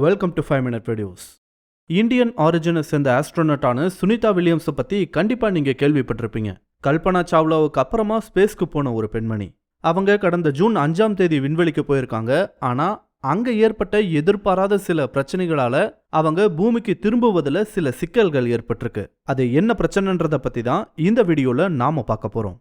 Welcome to five minute videos Indian ஆரிஜினை சேர்ந்த ஆஸ்ட்ரோனட்டான சுனிதா வில்லியம்ஸை பற்றி கண்டிப்பாக நீங்கள் கேள்விப்பட்டிருப்பீங்க. கல்பனா சாவ்லாவுக்கு அப்புறமா ஸ்பேஸ்க்கு போன ஒரு பெண்மணி. அவங்க கடந்த ஜூன் அஞ்சாம் தேதி விண்வெளிக்கு போயிருக்காங்க. ஆனால் அங்கே ஏற்பட்ட எதிர்பாராத சில பிரச்சனைகளால அவங்க பூமிக்கு திரும்புவதில் சில சிக்கல்கள் ஏற்பட்டிருக்கு. அது என்ன பிரச்சனைன்றதை பற்றி தான் இந்த வீடியோவில் நாம பார்க்க போகிறோம்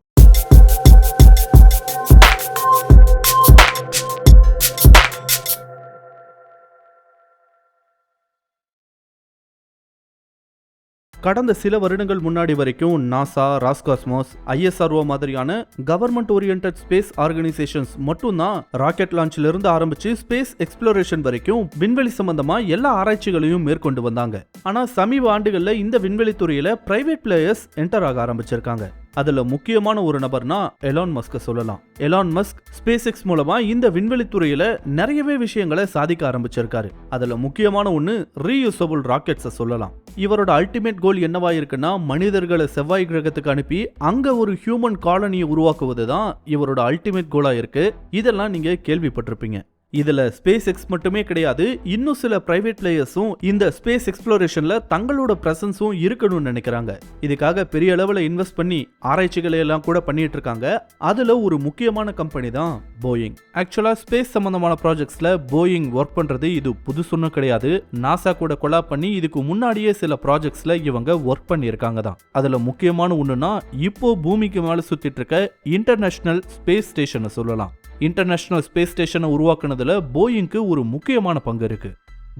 கடந்த சில வருடங்கள் முன்னாடி வரைக்கும் நாசா ராஸ்காஸ்மோஸ் ஐஎஸ்ஆர்ஓ மாதிரியான கவர்மெண்ட் ஓரியன்ட் ஸ்பேஸ் ஆர்கனைசேஷன்ஸ் மட்டும்தான் ராக்கெட் லான்ச்ல இருந்து ஆரம்பிச்சு ஸ்பேஸ் எக்ஸ்ப்ளோரேஷன் வரைக்கும் விண்வெளி சம்பந்தமா எல்லா ஆராய்ச்சிகளையும் மேற்கொண்டு வந்தாங்க. ஆனா சமீப ஆண்டுகள்ல இந்த விண்வெளி துறையில பிரைவேட் பிளேயர்ஸ் என்டர் ஆக ஆரம்பிச்சிருக்காங்க. அதுல முக்கியமான ஒரு நபர்னா எலான் மஸ்க சொல்லலாம். எலான் மஸ்க் ஸ்பேஸ் எக்ஸ் மூலமா இந்த விண்வெளி துறையில நிறையவே விஷயங்களை சாதிக்க ஆரம்பிச்சிருக்காரு. அதுல முக்கியமான ஒன்று ரீயூசபிள் ராக்கெட்ஸை சொல்லலாம். இவரோட அல்டிமேட் கோல் என்னவா இருக்குன்னா மனிதர்களை செவ்வாய் கிரகத்துக்கு அனுப்பி அங்க ஒரு ஹியூமன் காலனியை உருவாக்குவது தான் இவரோட அல்டிமேட் கோலா இருக்கு. இதெல்லாம் நீங்க கேள்விப்பட்டிருப்பீங்க. இதுல ஸ்பேஸ் எக்ஸ் மட்டுமே கிடையாது இன்னும் சில பிரைவேட் பிளேயர்ஸும் இந்த ஸ்பேஸ் எக்ஸ்ப்ளோரேஷன்ல தங்களோட பிரசன்ஸும் இருக்கணும்னு நினைக்கிறாங்க. இதுக்காக பெரிய அளவில் இன்வெஸ்ட் பண்ணி ஆராய்ச்சிகளை எல்லாம் கூட பண்ணிட்டு இருக்காங்க. அதுல ஒரு முக்கியமான கம்பெனி தான் போயிங் ஆக்சுவலா ஸ்பேஸ் சம்பந்தமான ப்ராஜெக்ட்ஸ்ல போயிங் ஒர்க் பண்றது இது புதுசுன்னு கிடையாது. நாசா கூட கொலா பண்ணி இதுக்கு முன்னாடியே சில ப்ராஜெக்ட்ஸ்ல இவங்க ஒர்க் பண்ணியிருக்காங்க தான். அதுல முக்கியமான ஒண்ணுனா இப்போ பூமிக்கு மேல சுத்திட்டு இருக்க இன்டர்நேஷனல் ஸ்பேஸ் ஸ்டேஷனை சொல்லலாம். இன்டர்நேஷனல் ஸ்பேஸ் ஸ்டேஷனை உருவாக்குனது உருவாக்குனதுல போயிங்க்கு ஒரு முக்கியமான பங்கு இருக்கு.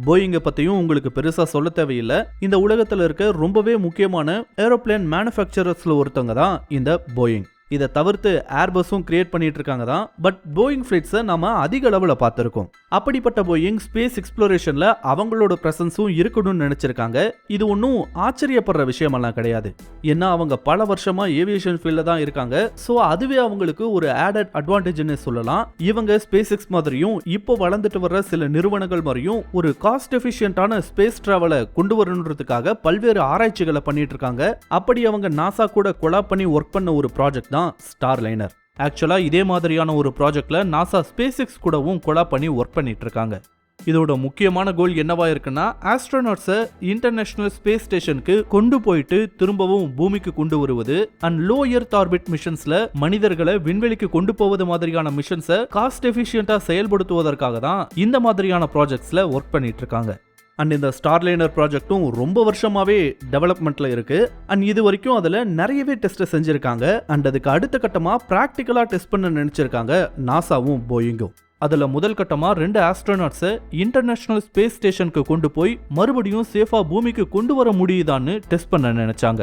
போயிங்கை பற்றியும் உங்களுக்கு பெருசாக சொல்ல தேவையில்லை. இந்த உலகத்தில் இருக்க ரொம்பவே முக்கியமான ஏரோப்ளேன் மேனுஃபேக்சரர்ஸில் ஒருத்தவங்க தான் இந்த போயிங் இதை தவிர்த்து ஏர்பஸும் கிரியேட் பண்ணிட்டு இருக்காங்க தான். பட் போயிங் ஃப்ளைட்ஸை நம்ம அதிக அளவில் பார்த்துருக்கோம். அப்படிப்பட்ட போயிங் ஸ்பேஸ் எக்ஸ்ப்ளோரேஷனில் அவங்களோட ப்ரெசன்ஸும் இருக்கணும்னு நினச்சிருக்காங்க. இது ஒன்றும் ஆச்சரியப்படுற விஷயமெல்லாம் கிடையாது. ஏன்னா அவங்க பல வருஷமா ஏவியேஷன் ஃபீல்டில் தான் இருக்காங்க. ஸோ அதுவே அவங்களுக்கு ஒரு ஆடட் அட்வான்டேஜ்னு சொல்லலாம். இவங்க ஸ்பேஸ் எக்ஸ் மாதிரியும் இப்போ வளர்ந்துட்டு வர்ற சில நிறுவனங்கள் மாதிரியும் ஒரு காஸ்ட் எஃபிஷியன்டான ஸ்பேஸ் டிராவலை கொண்டு வரணுன்றதுக்காக பல்வேறு ஆராய்ச்சிகளை பண்ணிட்டு இருக்காங்க. அப்படி அவங்க நாசா கூட கொலா பண்ணி ஒர்க் பண்ண ஒரு ப்ராஜெக்ட் தான் ஸ்டார் லைனர் ஆக்சுவலாக இதே மாதிரியான ஒரு ப்ராஜெக்டில் நாசா ஸ்பேஸ் எக்ஸ் கூடவும் கொலா பண்ணி ஒர்க் பண்ணிட்டு இருக்காங்க. இதோட முக்கியமான கோல் என்னவா இருக்குன்னா ஆஸ்ட்ரோனாட்ஸை இன்டர்நேஷனல் ஸ்பேஸ் ஸ்டேஷனுக்கு கொண்டு போயிட்டு திரும்பவும் பூமிக்கு கொண்டு வருவது அண்ட் லோ எர்த் ஆர்பிட் மிஷன்ஸ்ல மனிதர்களை விண்வெளிக்கு கொண்டு போவது மாதிரியான மிஷன்ஸை காஸ்ட் எஃபிஷியண்டா செயல்படுத்துவதற்காக தான் இந்த மாதிரியான ப்ராஜெக்ட்ஸ்ல ஒர்க் பண்ணிட்டு இருக்காங்க. அண்ட் இந்த ஸ்டார்லைனர் ப்ராஜெக்ட்டும் ரொம்ப வருஷமாகவே டெவலப்மெண்ட்டில் இருக்குது அண்ட் இது வரைக்கும் அதில் நிறையவே டெஸ்ட்டை செஞ்சுருக்காங்க. அண்ட் அதுக்கு அடுத்த கட்டமாக ப்ராக்டிக்கலாக டெஸ்ட் பண்ண நினச்சிருக்காங்க நாசாவும் போயிங்கும் அதில் முதல் கட்டமாக ரெண்டு ஆஸ்ட்ரோனாட்ஸை இன்டர்நேஷ்னல் ஸ்பேஸ் ஸ்டேஷனுக்கு கொண்டு போய் மறுபடியும் சேஃபாக பூமிக்கு கொண்டு வர முடியுதான்னு டெஸ்ட் பண்ண நினச்சாங்க.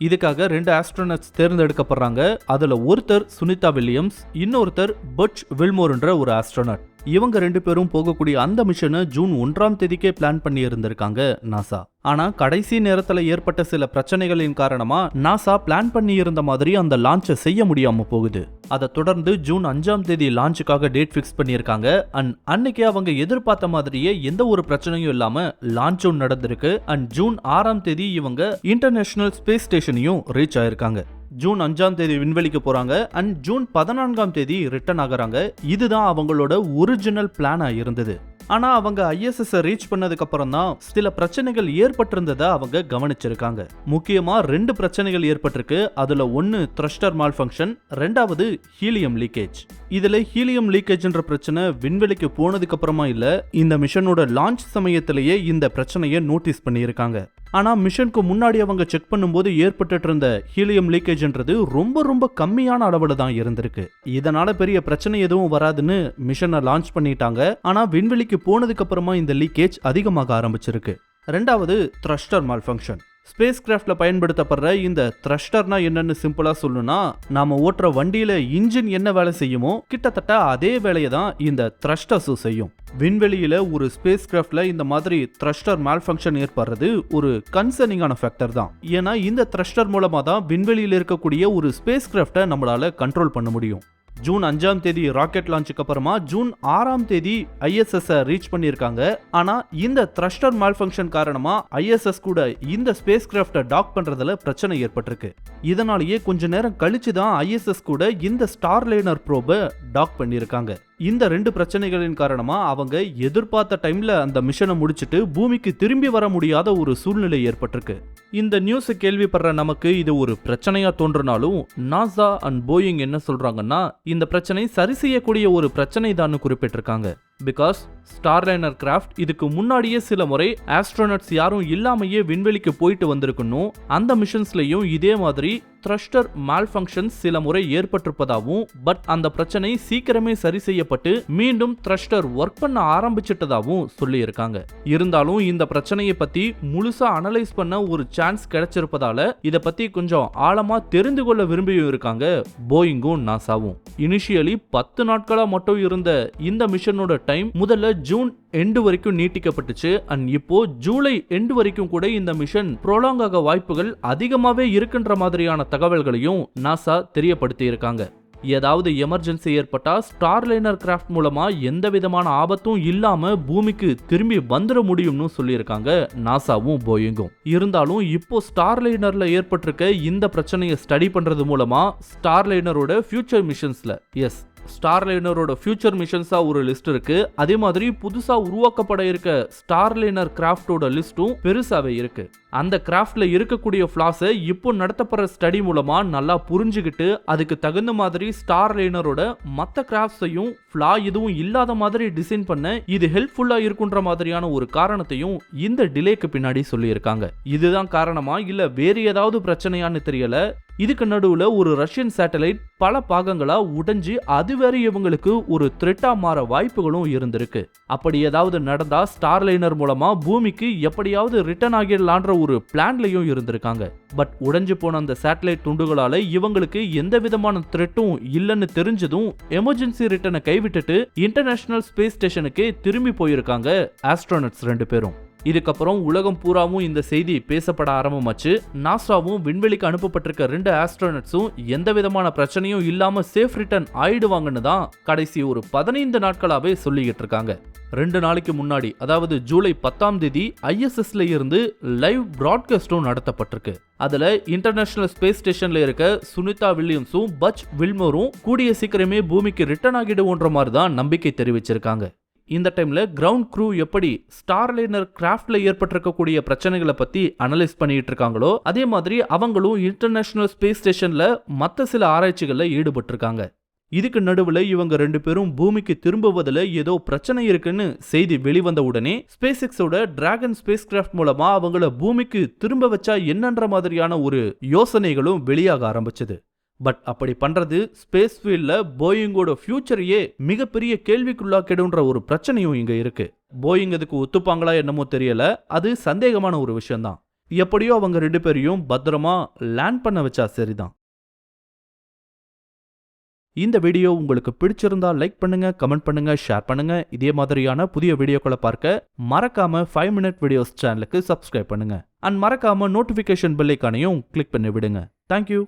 இதுக்காக ரெண்டு ஆஸ்ட்ரோனட்ஸ் தேர்ந்தெடுக்கப்படுறாங்க. அதில் ஒருத்தர் சுனிதா வில்லியம்ஸ் இன்னொருத்தர் பட்ச் வில்மோர்ன்ற ஒரு ஆஸ்ட்ரோனட் இவங்க ரெண்டு பேரும் போகக்கூடிய அந்த மிஷனை ஜூன் ஒன்றாம் தேதிக்கே பிளான் பண்ணி இருந்திருக்காங்க நாசா. ஆனா கடைசி நேரத்துல ஏற்பட்ட சில பிரச்சனைகளின் காரணமா நாசா பிளான் பண்ணி இருந்த மாதிரி அந்த லான்ச்சை செய்ய முடியாம போகுது. அதை தொடர்ந்து ஜூன் அஞ்சாம் தேதி லான்ச்சுக்காக டேட் ஃபிக்ஸ் பண்ணியிருக்காங்க அண்ட் அன்னைக்கு அவங்க எதிர்பார்த்த மாதிரியே எந்த ஒரு பிரச்சனையும் இல்லாம லான்ச்சும் நடந்திருக்கு அண்ட் ஜூன் ஆறாம் தேதி இவங்க இன்டர்நேஷனல் ஸ்பேஸ் ஸ்டேஷனையும் ரீச் ஆயிருக்காங்க. ஜூன் அஞ்சாம் தேதி விண்வெளிக்கு போறாங்க. அண்ட் ஜூன் பதினான்காம் தேதி ரிட்டர்ன் ஆகுறாங்க. இதுதான் அவங்களோட ஒரிஜினல் பிளானா இருந்தது. ஆனா அவங்க ஐஎஸ்எஸ் ரீச் பண்ணதுக்கு அப்புறம் தான் சில பிரச்சனைகள் ஏற்பட்டிருந்ததை அவங்க கவனிச்சிருக்காங்க. முக்கியமா ரெண்டு பிரச்சனைகள் ஏற்பட்டிருக்கு. அதுல ஒன்னு த்ரஸ்டர் மால் ஃபங்க்ஷன் ரெண்டாவது ஹீலியம் லீக்கேஜ் இதுல ஹீலியம் லீக்கேஜ்ன்ற பிரச்சனை விண்வெளிக்கு போனதுக்கு அப்புறமா இல்ல இந்த மிஷனோட லான்ச் சமயத்திலேயே இந்த பிரச்சனையை நோட்டீஸ் பண்ணியிருக்காங்க. ஆனால் மிஷனுக்கு முன்னாடி அவங்க செக் பண்ணும்போது ஏற்பட்டுட்டு இருந்த ஹீலியம் லீக்கேஜ்ன்றது ரொம்ப ரொம்ப கம்மியான அளவில் தான் இருந்திருக்கு. இதனால பெரிய பிரச்சனை எதுவும் வராதுன்னு மிஷனை லான்ச் பண்ணிட்டாங்க. ஆனால் விண்வெளிக்கு போனதுக்கு அப்புறமா இந்த லீக்கேஜ் அதிகமாக ஆரம்பிச்சிருக்கு. ரெண்டாவது த்ரஸ்டர் மால் ஃபங்க்ஷன் ஸ்பேஸ் கிராஃப்டில் பயன்படுத்தப்படுற இந்த த்ரஸ்டர்னா என்னன்னு சிம்பிளாக சொல்லணும்னா நாம் ஓட்டுற வண்டியில் இன்ஜின் என்ன வேலை செய்யுமோ கிட்டத்தட்ட அதே வேலையை தான் இந்த த்ரஸ்டர்ஸும் செய்யும். விண்வெளியில் ஒரு ஸ்பேஸ் கிராஃப்டில் இந்த மாதிரி த்ரஸ்டர் மேல் ஃபங்க்ஷன் ஏற்படுறது ஒரு கன்சர்னிங்கான ஃபேக்டர் தான். ஏன்னா இந்த த்ரஸ்டர் மூலமாக தான் விண்வெளியில் இருக்கக்கூடிய ஒரு ஸ்பேஸ் கிராஃப்டை நம்மளால் கண்ட்ரோல் பண்ண முடியும். ஜூன் அஞ்சாம் தேதி ராக்கெட் லான்ச்சுக்கு அப்புறமா ஜூன் ஆறாம் தேதி ஐஎஸ்எஸ் ரீச் பண்ணியிருக்காங்க. ஆனா இந்த த்ரஸ்டர் மால் ஃபங்க்ஷன் காரணமா ஐஎஸ்எஸ் கூட இந்த ஸ்பேஸ் கிராஃப்டை டாக் பண்றதுல பிரச்சனை ஏற்பட்டிருக்கு. இதனாலேயே கொஞ்ச நேரம் கழிச்சு தான் ஐஎஸ்எஸ் கூட இந்த ஸ்டார் லைனர் ப்ரோபை டாக் பண்ணியிருக்காங்க. இந்த ரெண்டு பிரச்சனைகளின் காரணமாக அவங்க எதிர்பார்த்த டைமில் அந்த மிஷனை முடிச்சுட்டு பூமிக்கு திரும்பி வர முடியாத ஒரு சூழ்நிலை ஏற்பட்டிருக்கு. இந்த நியூஸை கேள்விப்படுற நமக்கு இது ஒரு பிரச்சனையாக தோன்றினாலும் நாசா அண்ட் போயிங் என்ன சொல்கிறாங்கன்னா இந்த பிரச்சனை சரி செய்யக்கூடிய ஒரு பிரச்சனை தான் குறிப்பிட்டிருக்காங்க. பிகாஸ் ஸ்டார்லைனர் கிராஃப்ட் இதுக்கு முன்னாடியே சில முறை ஆஸ்ட்ரோனட்ஸ் யாரும் இல்லாமையே விண்வெளிக்கு போயிட்டு வந்திருக்கணும். அந்த மிஷன்ஸ்லையும் இதே மாதிரி த்ரஸ்டர் மால்ஃபங்க்ஷன்ஸ் சில முறை ஏற்பட்டிருப்பதாகவும் பட் அந்த பிரச்சனை சீக்கிரமே சரி செய்யப்பட்டு மீண்டும் த்ரஸ்டர் ஒர்க் பண்ண ஆரம்பிச்சிட்டதாகவும் சொல்லியிருக்காங்க. இருந்தாலும் இந்த பிரச்சனையை பத்தி முழுசா அனலைஸ் பண்ண ஒரு சான்ஸ் கிடைச்சிருப்பதால இதை பத்தி கொஞ்சம் ஆழமா தெரிந்து கொள்ள விரும்பியும் இருக்காங்க போயிங்கும் நாசாவும். இனிஷியலி பத்து நாட்களா மட்டும் இருந்த இந்த மிஷனோட டைம் முதல்ல ஜூன் எண்டு வரைக்கும் நீட்டிக்கப்பட்டுச்சு. அண்ட் இப்போ ஜூலை எண்டு வரைக்கும் கூட இந்த மிஷன் ப்ரோலாங் ஆக வாய்ப்புகள் அதிகமாவே இருக்குன்ற மாதிரியான தகவல்களையும் நாசா தெரியப்படுத்தி இருக்காங்க. ஏதாவது எமர்ஜென்சி ஏற்பட்டா ஸ்டார்லைனர் கிராஃப்ட் மூலமா எந்த விதமான ஆபத்தும் இல்லாம பூமிக்கு திரும்பி வந்துட முடியும்னு சொல்லியிருக்காங்க நாசாவும் போயிங்கும். இருந்தாலும் இப்போ ஸ்டார்லைனர்ல ஏற்பட்டிருக்க இந்த பிரச்சனையை ஸ்டடி பண்றது மூலமா ஸ்டார்லைனரோட ஃபியூச்சர் மிஷன்ஸ்ல எஸ் ஸ்டார்லைனரோட ஃபியூச்சர் மிஷன்ஸாக ஒரு லிஸ்ட் இருக்கு. அதே மாதிரி புதுசாக உருவாக்கப்பட இருக்க ஸ்டார்லைனர் கிராஃப்டோட லிஸ்ட்டும் பெருசாகவே இருக்கு. அந்த கிராஃப்ட்ல இருக்கக்கூடிய ஃப்ளாஸை இப்போ நடத்தப்படுற ஸ்டடி மூலமா நல்லா புரிஞ்சுக்கிட்டு அதுக்கு தகுந்த மாதிரி ஸ்டார்லைனரோட மற்ற கிராஃப்ட்ஸையும் ஃப்ளா எதுவும் இல்லாத மாதிரி டிசைன் பண்ண இது ஹெல்ப்ஃபுல்லாக இருக்குன்ற மாதிரியான ஒரு காரணத்தையும் இந்த டிலேக்கு பின்னாடி சொல்லியிருக்காங்க. இதுதான் காரணமா இல்லை வேறு ஏதாவது பிரச்சனையான்னு தெரியல இதுக்கு நடுவில் ஒரு ரஷ்யன் சேட்டலைட் பல பாகங்களாக உடைஞ்சு அது வேற இவங்களுக்கு ஒரு த்ரெட்டா மாற வாய்ப்புகளும் இருந்திருக்கு. அப்படி ஏதாவது நடந்தா ஸ்டார்லைனர் மூலமா பூமிக்கு எப்படியாவது ரிட்டர்ன் ஆகிடலான்ற ஒரு பிளான்லையும் இருந்திருக்காங்க. பட் உடைஞ்சு போன அந்த சேட்டலைட் துண்டுகளால இவங்களுக்கு எந்த விதமான த்ரெட்டும் இல்லைன்னு தெரிஞ்சதும் எமர்ஜென்சி ரிட்டனை கைவிட்டுட்டு இன்டர்நேஷனல் ஸ்பேஸ் ஸ்டேஷனுக்கு திரும்பி போயிருக்காங்க ஆஸ்ட்ரோனட்ஸ் ரெண்டு பேரும். இதுக்கப்புறம் உலகம் பூராவும் இந்த செய்தி பேசப்பட ஆரம்பமாச்சு. நாசாவும் விண்வெளிக்கு அனுப்பப்பட்டிருக்க ரெண்டு ஆஸ்ட்ரோனட்ஸும் எந்த விதமான பிரச்சனையும் இல்லாம சேஃப் ரிட்டர்ன் ஆயிடுவாங்கன்னு தான் கடைசி ஒரு பதினைந்து நாட்களாவே சொல்லிக்கிட்டு இருக்காங்க. ரெண்டு நாளைக்கு முன்னாடி அதாவது ஜூலை பத்தாம் தேதி ஐஎஸ்எஸ்ல இருந்து லைவ் பிராட்காஸ்டும் நடத்தப்பட்டிருக்கு. அதுல இன்டர்நேஷனல் ஸ்பேஸ் ஸ்டேஷன்ல இருக்க சுனிதா வில்லியம்ஸும் பச் வில்மோரும் கூடிய சீக்கிரமே பூமிக்கு ரிட்டர்ன் ஆகிடுவோன்ற மாதிரி தான் நம்பிக்கை தெரிவிச்சிருக்காங்க. இந்த டைம்ல கிரவுண்ட் க்ரூ எப்படி ஸ்டார்லைனர் கிராஃப்ட்ல ஏற்பட்டிருக்கக்கூடிய பிரச்சனைகளை பத்தி அனலைஸ் பண்ணிட்டு இருக்காங்களோ அதே மாதிரி அவங்களும் இன்டர்நேஷனல் ஸ்பேஸ் ஸ்டேஷன்ல மற்ற சில ஆராய்ச்சிகள்ல ஈடுபட்டிருக்காங்க. இதுக்கு நடுவுல இவங்க ரெண்டு பேரும் பூமிக்கு திரும்புவதில் ஏதோ பிரச்சனை இருக்குன்னு செய்தி வெளிவந்த உடனே ஸ்பேஸ் எக்ஸோட டிராகன் ஸ்பேஸ் கிராஃப்ட் மூலமா அவங்கள பூமிக்கு திரும்ப வச்சா என்னன்ற மாதிரியான ஒரு யோசனைகளும் வெளியாக ஆரம்பிச்சது. பட் அப்படி பண்றது ஸ்பேஸ் ஃபீல்ட்ல போயிங்கோட ஃபியூச்சரையே மிகப்பெரிய கேள்விக்குள்ளாக்கிடுன்ற ஒரு பிரச்சனையும் இங்க இருக்கு. போயிங் அதுக்கு ஒத்துப்பாங்களா என்னமோ தெரியல. அது சந்தேகமான ஒரு விஷயம்தான். எப்படியோ அவங்க ரெண்டு பேரையும் பத்திரமா லேண்ட் பண்ண வச்சா சரிதான். இந்த வீடியோ உங்களுக்கு பிடிச்சிருந்தா லைக் பண்ணுங்க கமெண்ட் பண்ணுங்க ஷேர் பண்ணுங்க. இதே மாதிரியான புதிய வீடியோக்களை பார்க்க மறக்காம ஃபைவ் மினிட் வீடியோஸ் சேனலுக்கு சப்ஸ்கிரைப் பண்ணுங்க. அண்ட் மறக்காம நோட்டிபிகேஷன் பெல்லைக்கானையும் கிளிக் பண்ணி விடுங்க. Thank you